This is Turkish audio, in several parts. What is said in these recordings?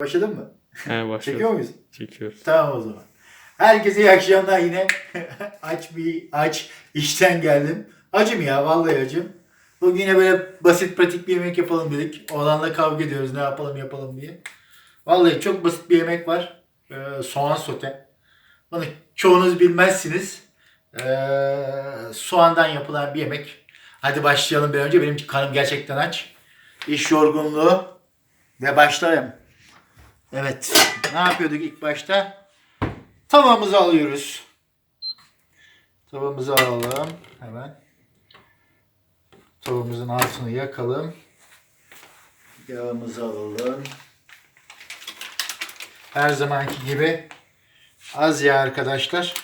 Başladın mı? He başladı. Çekiyor muyuz? Çekiyoruz. Tamam o zaman. Herkese iyi akşamlar yine. aç bir aç. İşten geldim. Acım ya vallahi acım. Bugün yine böyle basit pratik bir yemek yapalım dedik. Oğlanla kavga ediyoruz ne yapalım yapalım diye. Vallahi çok basit bir yemek var. Ee, soğan sote. Bunu çoğunuz bilmezsiniz. Ee, soğandan yapılan bir yemek. Hadi başlayalım bir önce. Benim kanım gerçekten aç. İş yorgunluğu. Ve başlayalım. Evet. Ne yapıyorduk ilk başta? Tavamızı alıyoruz. Tavamızı alalım. Hemen. Tavamızın altını yakalım. Yağımızı alalım. Her zamanki gibi az yağ arkadaşlar.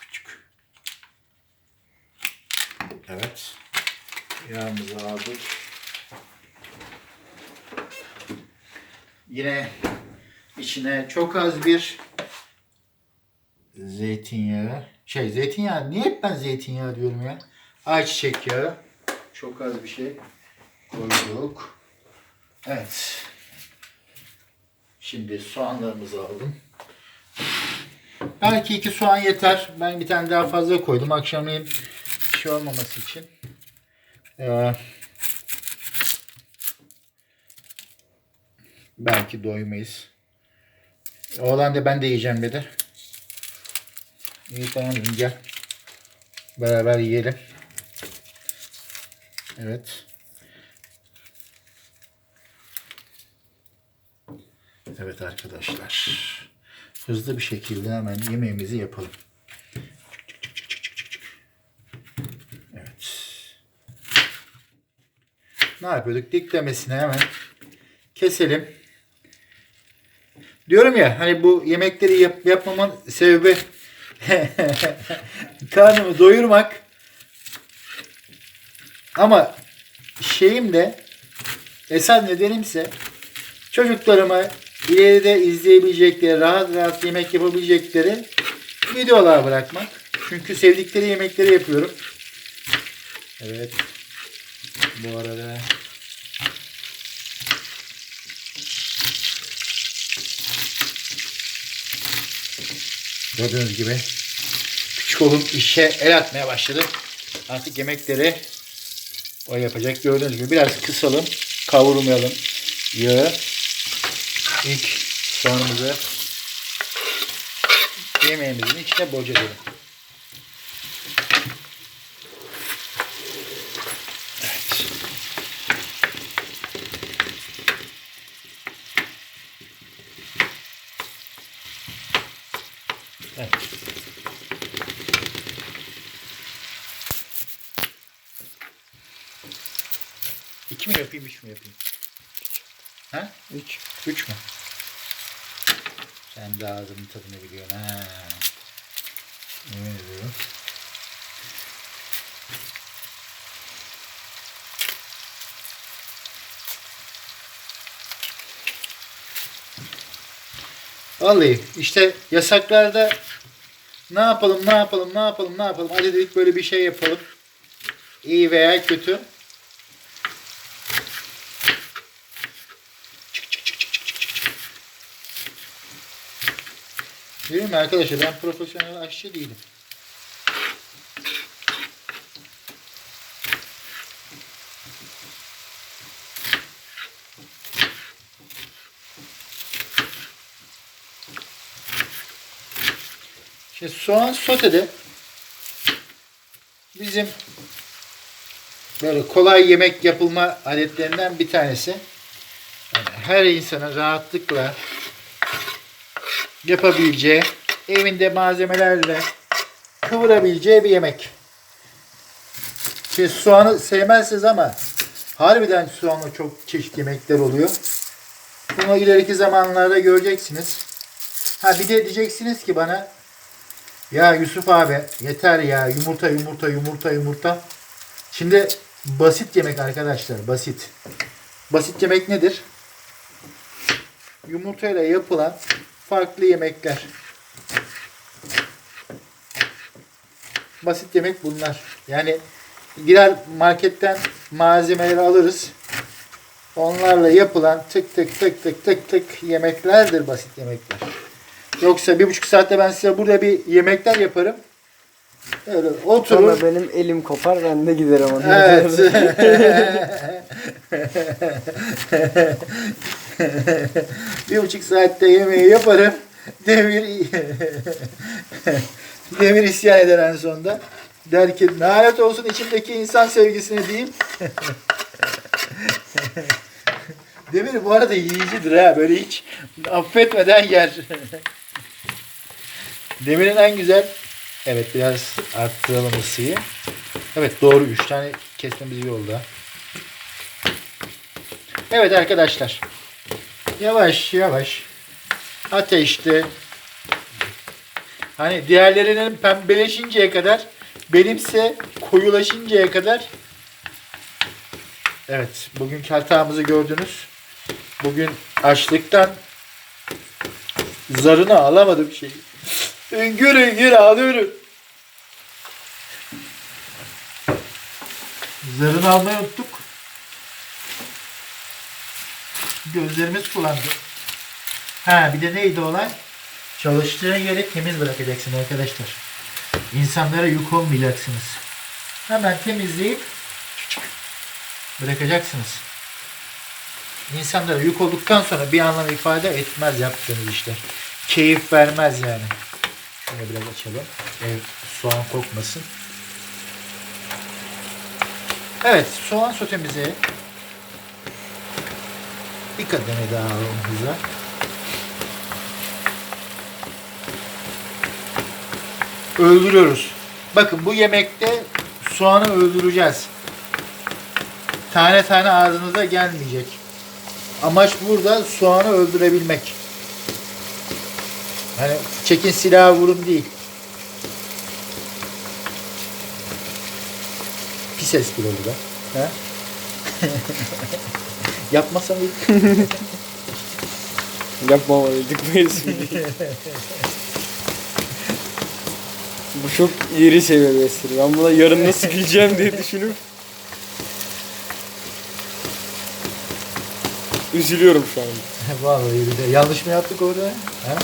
Küçük. Evet. Yağımızı aldık. Yine içine çok az bir zeytinyağı. Şey zeytinyağı. Niye hep ben zeytinyağı diyorum ya? Ayçiçek yağı. Çok az bir şey koyduk. Evet. Şimdi soğanlarımızı aldım. Belki iki soğan yeter. Ben bir tane daha fazla koydum. Akşamleyin bir şey olmaması için. Ee, belki doymayız. Oğlan da ben de yiyeceğim dedi. İyi tamam dedim, gel. Beraber yiyelim. Evet. Evet arkadaşlar. Hızlı bir şekilde hemen yemeğimizi yapalım. Evet. Ne yapıyorduk? Diklemesine hemen keselim. Diyorum ya hani bu yemekleri yap, yapmamın sebebi karnımı doyurmak. Ama şeyim de esas nedenimse çocuklarıma ileride izleyebilecekleri, rahat rahat yemek yapabilecekleri videolar bırakmak. Çünkü sevdikleri yemekleri yapıyorum. Evet. Bu arada Gördüğünüz gibi küçük oğlum işe el atmaya başladı. Artık yemekleri o yapacak. Gördüğünüz gibi biraz kısalım. Kavurmayalım yağı. İlk soğanımızı yemeğimizin içine. Evet. Yapayım, üç mü yapayım? Ha? Üç. Üç mü? Sen de ağzının tadını biliyorsun ha. Yemin ediyorum. Vallahi işte yasaklarda ne yapalım ne yapalım ne yapalım ne yapalım hadi dedik böyle bir şey yapalım. İyi veya kötü. Değil mi arkadaşlar ben profesyonel aşçı değilim. Şimdi soğan sotede bizim böyle kolay yemek yapılma adetlerinden bir tanesi. Yani her insana rahatlıkla yapabileceği, evinde malzemelerle kıvırabileceği bir yemek. Şimdi soğanı sevmezsiniz ama harbiden soğanla çok çeşit yemekler oluyor. Bunu ileriki zamanlarda göreceksiniz. Ha bir de diyeceksiniz ki bana ya Yusuf abi yeter ya yumurta yumurta yumurta yumurta. Şimdi basit yemek arkadaşlar basit. Basit yemek nedir? Yumurtayla yapılan farklı yemekler. Basit yemek bunlar. Yani gider marketten malzemeleri alırız. onlarla yapılan tık tık tık tık tık tık yemeklerdir basit yemekler. Yoksa bir buçuk saatte ben size burada bir yemekler yaparım. Öyle oturur. Sonra benim elim kopar ben de giderim onu. Evet. bir buçuk saatte yemeği yaparım. Demir Demir isyan eder en sonunda. Der ki lanet olsun içimdeki insan sevgisine diyeyim. Demir bu arada yiyicidir ha. Böyle hiç affetmeden yer. Demir'in en güzel Evet biraz arttıralım ısıyı. Evet doğru 3 tane kesmemiz iyi oldu. Evet arkadaşlar. Yavaş yavaş ateşte hani diğerlerinin pembeleşinceye kadar benimse koyulaşıncaya kadar Evet bugünkü hatamızı gördünüz. Bugün açlıktan zarını alamadım şeyi. Üngür üngür ağlıyorum. Zarını almayı unuttuk. Gözlerimiz sulandı. Ha bir de neydi olay? Çalıştığın yeri temiz bırakacaksın arkadaşlar. İnsanlara yük olmayacaksınız. Hemen temizleyip bırakacaksınız. İnsanlara yük olduktan sonra bir anlam ifade etmez yaptığınız işler. Keyif vermez yani. Şunu biraz açalım. Ev soğan kokmasın. Evet, soğan sotemizi bir kademe daha alalım hızla. Öldürüyoruz. Bakın bu yemekte soğanı öldüreceğiz. Tane tane ağzınıza gelmeyecek. Amaç burada soğanı öldürebilmek. Hani çekin silahı vurun değil. Pis espri oldu da. Ha? Yapmasam iyi. Yapmamalıydık bu espriyi. bu çok ileri seviye bir espri. Ben buna yarın nasıl güleceğim diye düşünüp üzülüyorum şu an. Vallahi bir de yanlış mı yaptık orada? Ha?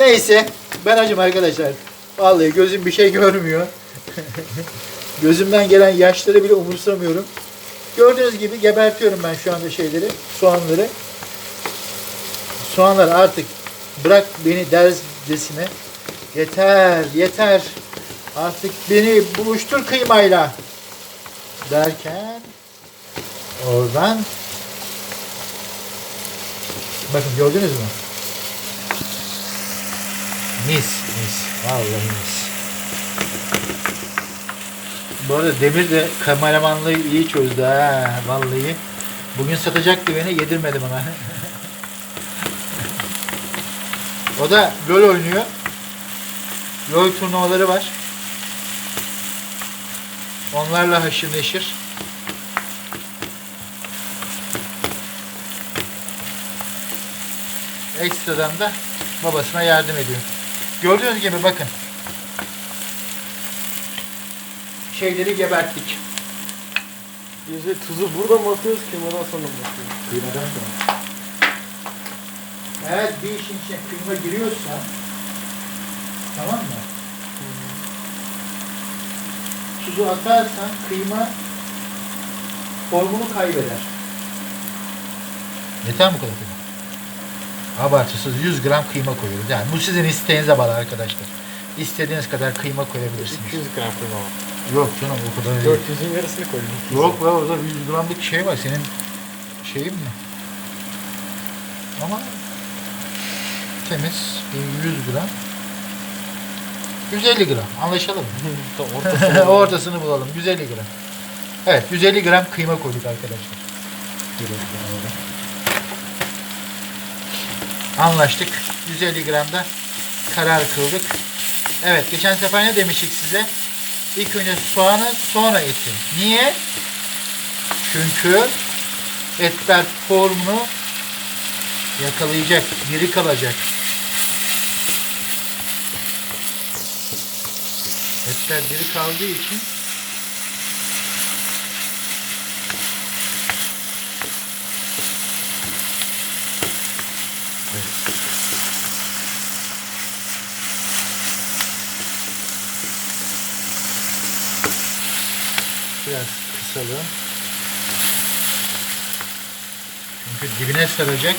Neyse ben acım arkadaşlar. Vallahi gözüm bir şey görmüyor. Gözümden gelen yaşları bile umursamıyorum. Gördüğünüz gibi gebertiyorum ben şu anda şeyleri, soğanları. Soğanlar artık bırak beni derzcesine. Yeter, yeter. Artık beni buluştur kıymayla. Derken oradan Bakın gördünüz mü? Mis, mis. Vallahi mis. Bu arada Demir de kameramanlığı iyi çözdü ha. Vallahi. Bugün satacaktı beni, yedirmedim ona. o da LoL oynuyor. LoL turnuvaları var. Onlarla haşır neşir. ekstradan da babasına yardım ediyor. Gördüğünüz gibi bakın. Şeyleri geberttik. Biz de tuzu burada mı atıyoruz kıymadan sonra mı atıyoruz? Kıymadan sonra. Eğer bir işin içine kıyma giriyorsa tamam mı? Tuzu atarsan kıyma formunu kaybeder. Yeter mi kadar kıyma? Abartısız 100 gram kıyma koyuyoruz. Yani bu sizin isteğinize bağlı arkadaşlar. İstediğiniz kadar kıyma koyabilirsiniz. 200 gram kıyma var. Yok canım o kadar değil. 400'ün yarısını koydum. Yok be orada 100 gramlık şey var. Senin şeyin mi? Ama temiz bir 100 gram. 150 gram. Anlaşalım? Ortasını Ortasını bulalım. 150 gram. Evet 150 gram kıyma koyduk arkadaşlar. Anlaştık. 150 gram da karar kıldık. Evet geçen sefer ne demiştik size? İlk önce soğanı sonra eti. Niye? Çünkü etler formunu yakalayacak, diri kalacak. Etler diri kaldığı için Kısalım. Çünkü dibine saracak.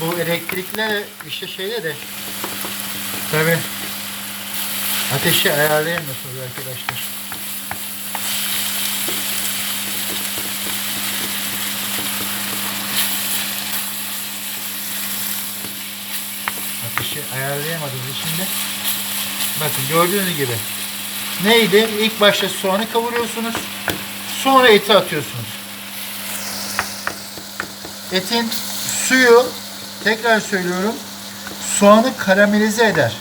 Bu elektrikle işte şeyde de tabi ateşi ayarlayamıyorsunuz arkadaşlar. Ateşi ayarlayamadığımız için de bakın gördüğünüz gibi neydi? İlk başta soğanı kavuruyorsunuz. Sonra eti atıyorsunuz. Etin suyu tekrar söylüyorum soğanı karamelize eder.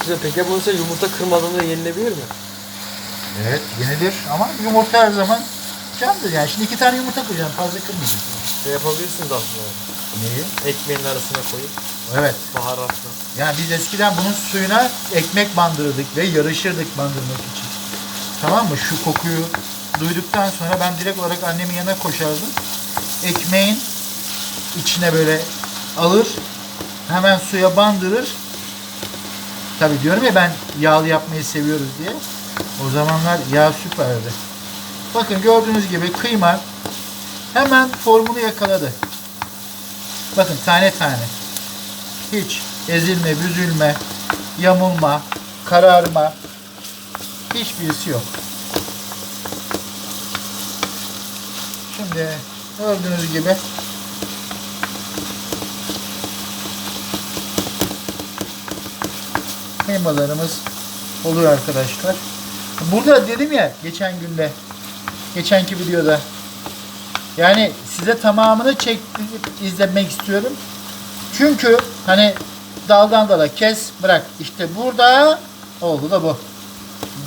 Güzel peki bunu sen yumurta kırmadan da yenilebilir mi? Evet yenilir ama yumurta her zaman candır yani. Şimdi iki tane yumurta koyacağım fazla kırmayacağım. Şey yapabilirsiniz aslında. Neyi? Ekmeğin arasına koyup Evet. baharatla. Yani biz eskiden bunun suyuna ekmek bandırırdık ve yarışırdık bandırmak için. Tamam mı? Şu kokuyu duyduktan sonra ben direkt olarak annemin yanına koşardım. Ekmeğin içine böyle alır, hemen suya bandırır. Tabi diyorum ya ben yağlı yapmayı seviyoruz diye. O zamanlar yağ süperdi. Bakın gördüğünüz gibi kıyma hemen formunu yakaladı. Bakın tane tane hiç ezilme, büzülme, yamulma, kararma hiçbirisi yok. Şimdi gördüğünüz gibi kıymalarımız oluyor arkadaşlar. Burada dedim ya geçen günde geçenki videoda yani size tamamını çekip izlemek istiyorum. Çünkü hani daldan dala kes bırak. İşte burada oldu da bu.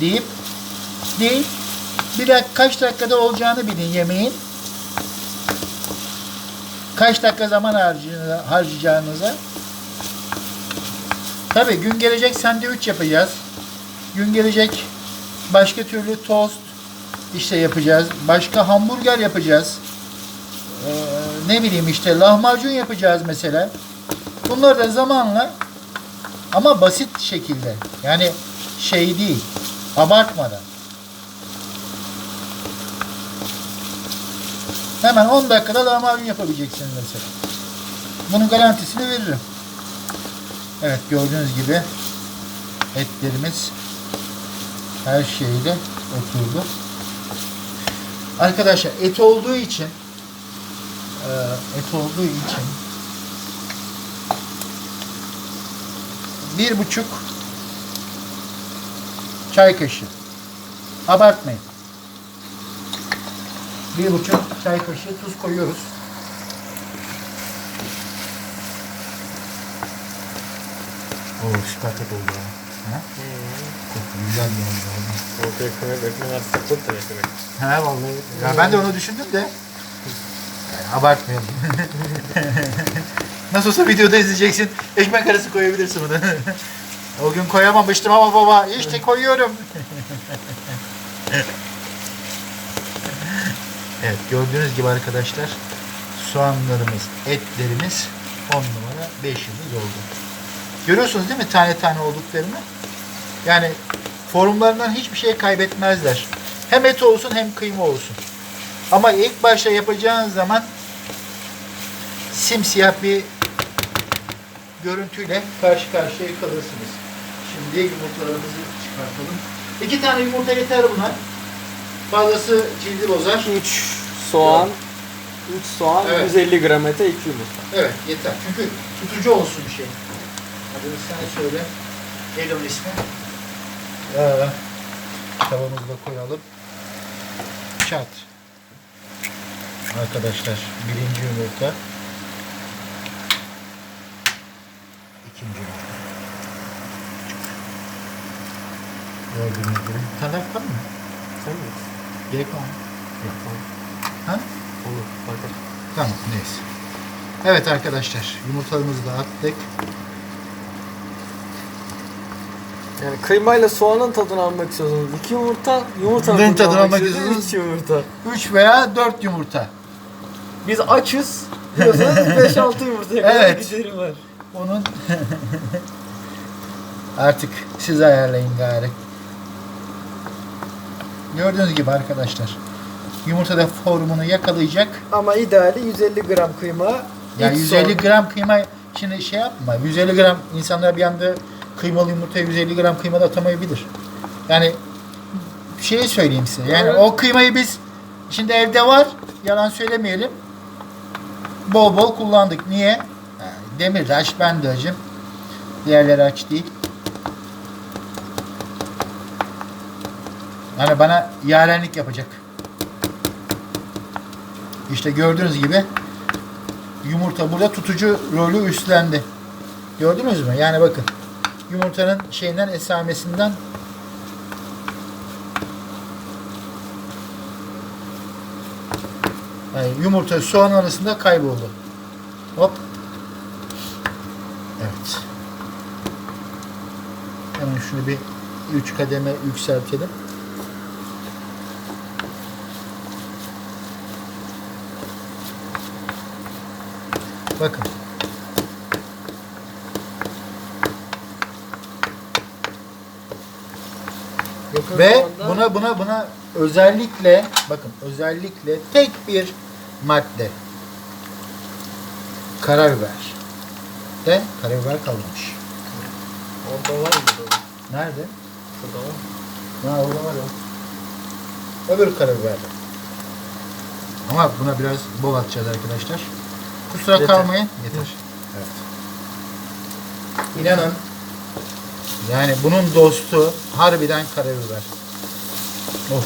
Deyip değil. Bir dakika kaç dakikada olacağını bilin yemeğin. Kaç dakika zaman harcayacağını- harcayacağınıza. Tabi gün gelecek sandviç yapacağız. Gün gelecek başka türlü tost işte yapacağız. Başka hamburger yapacağız. Ee, ne bileyim işte lahmacun yapacağız mesela Bunları da zamanla ama basit şekilde yani şey değil abartmadan hemen 10 dakikada lahmacun yapabileceksiniz mesela. Bunun garantisini veririm. Evet gördüğünüz gibi etlerimiz her şeyle oturdu. Arkadaşlar et olduğu için e, et olduğu için bir buçuk çay kaşığı. Abartmayın. Bir buçuk çay kaşığı tuz koyuyoruz. Oo süper tat oldu ya. Ha? Çok güzel bir oldu. Ortaya ekmeğin ekmeğin arasına koyup da ekmek. Ha vallahi. Ya ben de onu düşündüm de. Yani abartmayalım. Nasıl olsa videoda izleyeceksin. Ekmek arası koyabilirsin bunu. o gün koyamamıştım ama baba işte koyuyorum. evet gördüğünüz gibi arkadaşlar soğanlarımız, etlerimiz 10 numara 5 yıldız oldu. Görüyorsunuz değil mi tane tane olduklarını? Yani formlarından hiçbir şey kaybetmezler. Hem et olsun hem kıyma olsun. Ama ilk başta yapacağınız zaman simsiyah bir görüntüyle karşı karşıya kalırsınız. Şimdi yumurtalarımızı çıkartalım. İki tane yumurta yeter buna. Fazlası cildi bozar. 3 soğan, 3 soğan, Evet. 150 gram ete 2 yumurta. Evet yeter. Çünkü tutucu olsun bir şey. Adını sen söyle. Neydi onun ismi? Ee, tavamızı da koyalım. Çat. Arkadaşlar birinci yumurta. İkinci. Gördüğünüz gibi. Daha var mı? Sen mi? Gerek var mı? Yok. tamam. Ha? Olur. Bakar. Tamam neyse. Evet arkadaşlar yumurtalarımızı da attık. Yani kıymayla soğanın tadını almak istiyorsanız 2 yumurta, yumurtanın Neyin tadını almak istiyorsanız 3 yumurta. 3 veya 4 yumurta. Biz açız diyorsanız 5-6 yumurtaya kadar Evet. giderim var. Onun Artık siz ayarlayın gari. Gördüğünüz gibi arkadaşlar. Yumurta da formunu yakalayacak. Ama ideali 150 gram kıyma. Yani İlk 150 son- gram kıyma şimdi şey yapma. 150 gram insanlar bir anda kıymalı yumurtaya 150 gram kıyma da atamayabilir. Yani şey söyleyeyim size. Yani Evet. o kıymayı biz şimdi evde var. Yalan söylemeyelim. Bol bol kullandık. Niye? Yani demir de aç ben de acım. Diğerleri aç değil. Yani bana yarenlik yapacak. İşte gördüğünüz gibi yumurta burada tutucu rolü üstlendi. Gördünüz mü? Yani bakın. Yumurtanın şeyinden esamesinden yani yumurta soğan arasında kayboldu. Hop. Evet. Hemen şunu bir 3 kademe yükseltelim. Bakın. Yakın Ve zamanda- buna buna buna özellikle bakın özellikle tek bir madde. Karabiber. De karabiber kalmamış. Orada var mı? Nerede? Şurada var. Ha orada var o. Öbür karabiber. Ama buna biraz bol atacağız arkadaşlar. Kusura Yeter. kalmayın. Yeter. Evet. İnanın yani bunun dostu harbiden karabiber. Of.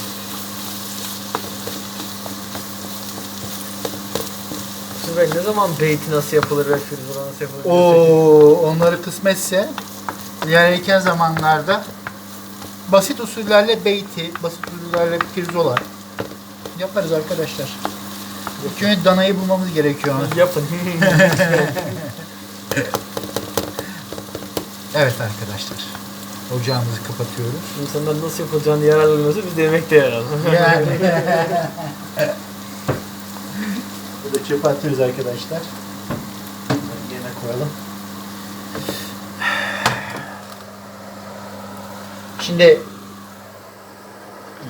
Ben ne zaman beyti nasıl yapılır ve firzura nasıl yapılır? O onları kısmetse ilerleyen zamanlarda basit usullerle beyti, basit usullerle pirzola yaparız arkadaşlar. İlk önce danayı bulmamız gerekiyor. Yapın. Evet arkadaşlar. Ocağımızı kapatıyoruz. İnsanlar nasıl yapılacağını yararlanıyorsa biz de yemekte yararlanıyoruz. Yani. Burada çöpe atıyoruz arkadaşlar. Yerine koyalım. Şimdi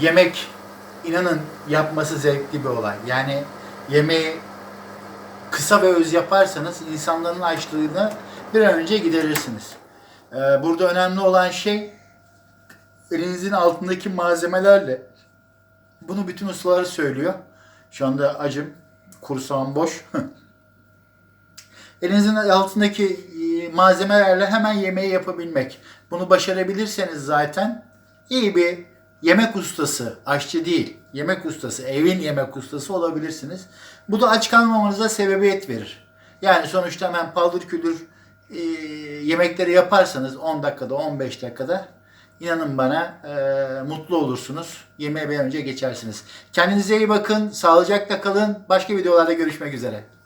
yemek inanın yapması zevkli bir olay. Yani yemeği kısa ve öz yaparsanız insanların açlığını bir an önce giderirsiniz. Ee, burada önemli olan şey elinizin altındaki malzemelerle bunu bütün ustalar söylüyor. Şu anda acım, kursağım boş. Elinizin altındaki e, malzemelerle hemen yemeği yapabilmek. Bunu başarabilirseniz zaten iyi bir yemek ustası, aşçı değil, yemek ustası, evin yemek ustası olabilirsiniz. Bu da aç kalmamanıza sebebiyet verir. Yani sonuçta hemen paldır küldür e, yemekleri yaparsanız 10 dakikada, 15 dakikada inanın bana e, mutlu olursunuz. Yemeğe bir önce geçersiniz. Kendinize iyi bakın, sağlıcakla kalın. Başka videolarda görüşmek üzere.